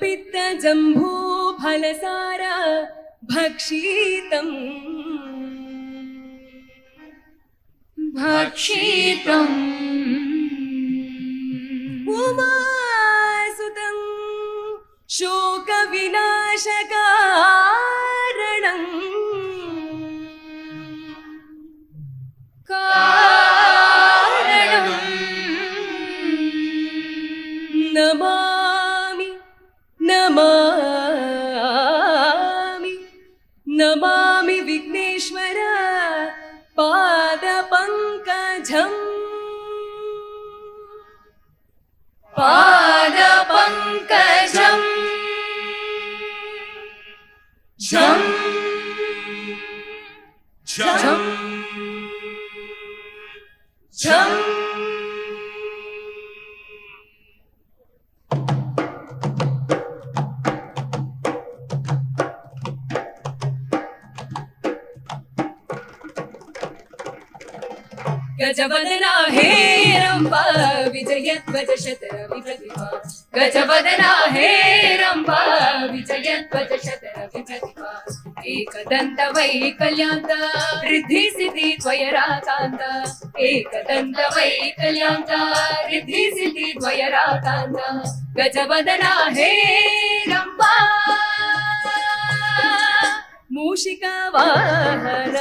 पित्तजम्बूफलसार भक्षितम्। भक्षितम्। उमासुतं शोकविनाशकारणम् नमामि विघ्नेश्वर पादपङ्कजम्। पादपङ्कजम्। झं झं झं गजवदना हे रम्बा विजयध्वज शतरवि प्रतिभा गजवदना हे रम्बा विजयध्वज शतरवि प्रतिभा एकदन्त वैकल्यान्त रिद्धि सिद्धि द्वयराकान्त एकदन्त वैकल्यान्त रिद्धि सिद्धि द्वयराकान्त गजवदना हे रम्बा मूषिका वाहन।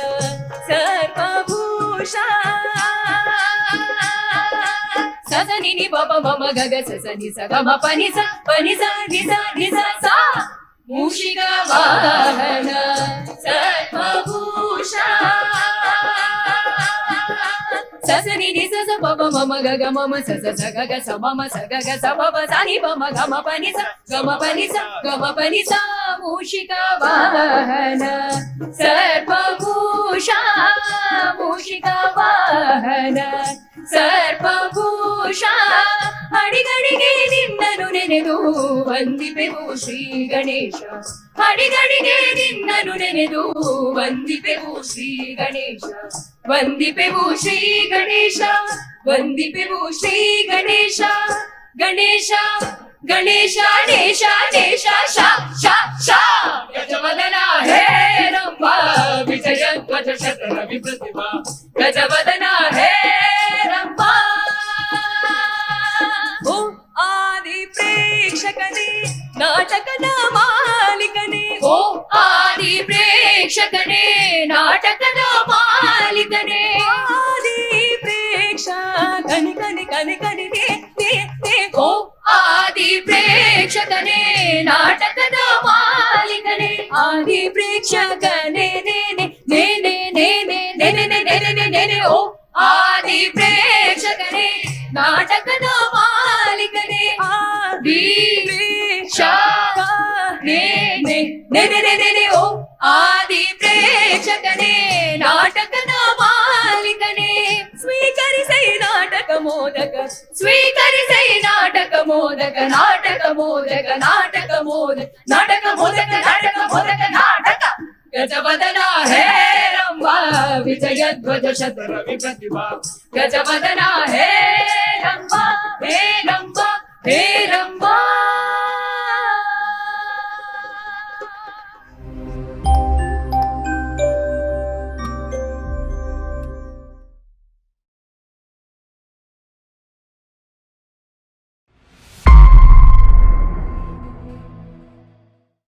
సని ని బ బ మ గగ స స ని స గ మ ప ని స ప ని స ని స ని స స. మూషిక వాహన సత్మభూష స స ని ని స స ప ప మ మ గ స స స గ స మ మ స గ గ స ప ప స ని ప స. మూషిక వాహన సర్పభూష మూషిక వాహన సర్ ಅಡಿಗಡಿಗೆ ನಿನ್ನನು ನೆನೆದು ವಂದಿಪೆವು ಶ್ರೀ ಗಣೇಶ ಅಡಿಗಡಿಗೆ ನಿನ್ನನು ನೆನೆದು ವಂದಿಪೆವು ಶ್ರೀ ಗಣೇಶ ವಂದಿಪೆವು ಶ್ರೀ ಗಣೇಶ ವಂದಿಪೆವು ಶ್ರೀ ಗಣೇಶ ಗಣೇಶ ಗಣೇಶ ನೇಶ ನೇಶ ಶಾ ಶಾ ಶಾ ಗಜವದನ ಹೇ ರಂಭ ವಿಜಯ ಧ್ವಜ ಶತರ ವಿಪ್ರತಿಭಾ ಗಜವದನ కని కని కని ఓ ఆది ప్రేక్షకనే నాటకద మాలికనే. ఆది ప్రేక్షకనే నేనే నేను ಮೋದಕ ನಾಟಕ ಮೋದಕ ನಾಟಕ ಮೋದಕ ನಾಟಕ ಮೋದಕ ನಾಟಕ ಮೋದಕ ನಾಟಕ ಗಜವದನ ಹೇ ರಂಭ ವಿಜಯ ಧ್ವಜ ಶತರ ವಿಪ್ರತಿಭಾ ಗಜವದನ ಹೇ ರಂಭ ಹೇ ರಂಭ ಹೇ